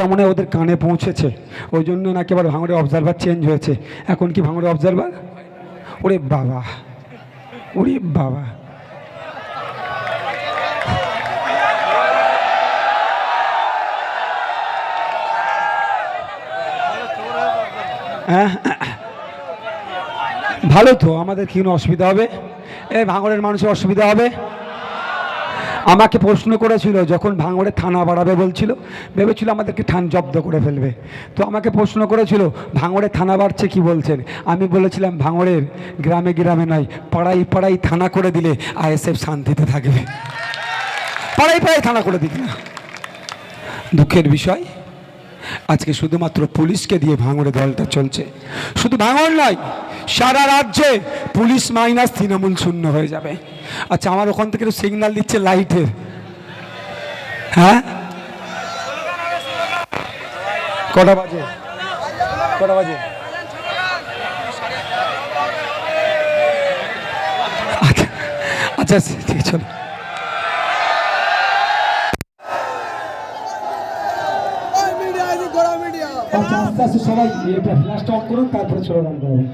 খবরটা মনে ওদের কানে পৌঁছেছে। ওই জন্য নাকি আবার ভাঙড়ে অবজারভার চেঞ্জ হয়েছে। এখন কি ভাঙড়ে অবজারভার ওরে বাবা। ওরে বাবা। হ্যাঁ ভালো তো, আমাদের কি কোনো অসুবিধা হবে? এই ভাঙড়ের মানুষের অসুবিধা হবে? আমাকে প্রশ্ন করেছিল, যখন ভাঙড়ে থানা বাড়াবে? বলছিল। ভেবেছিল আমাদেরকে ঠান জব্দ করে ফেলবে। তো আমাকে প্রশ্ন করেছিল, ভাঙড়ে থানা বাড়ছে কি বলছেন? আমি বলেছিলাম, ভাঙড়ের গ্রামে গ্রামে নয় পাড়াই পাড়াই থানা করে দিলে আইএসএফ শান্তিতে থাকবে। পাড়াই পাড়াই থানা করে দিবি না। দুঃখের বিষয়, আজকে শুধুমাত্র পুলিশকে দিয়ে ভাঙড়ে দলটা চলছে। শুধু ভাঙড় নয়, সারা রাজ্যে পুলিশ মাইনাস তৃণমূল শূন্য হয়ে যাবে। আচ্ছা আমার ওখান থেকে সিগন্যাল দিচ্ছে লাইটের হ্যাঁ? কটা বাজে? কটা বাজে? আচ্ছা আচ্ছা ঠিক আছে চলো। মিডিয়া গোড়া মিডিয়া। আচ্ছা আস্তে আস্তে সবাই এটা ফ্ল্যাশটা অন করুন তারপরে চলে রাখতে হবে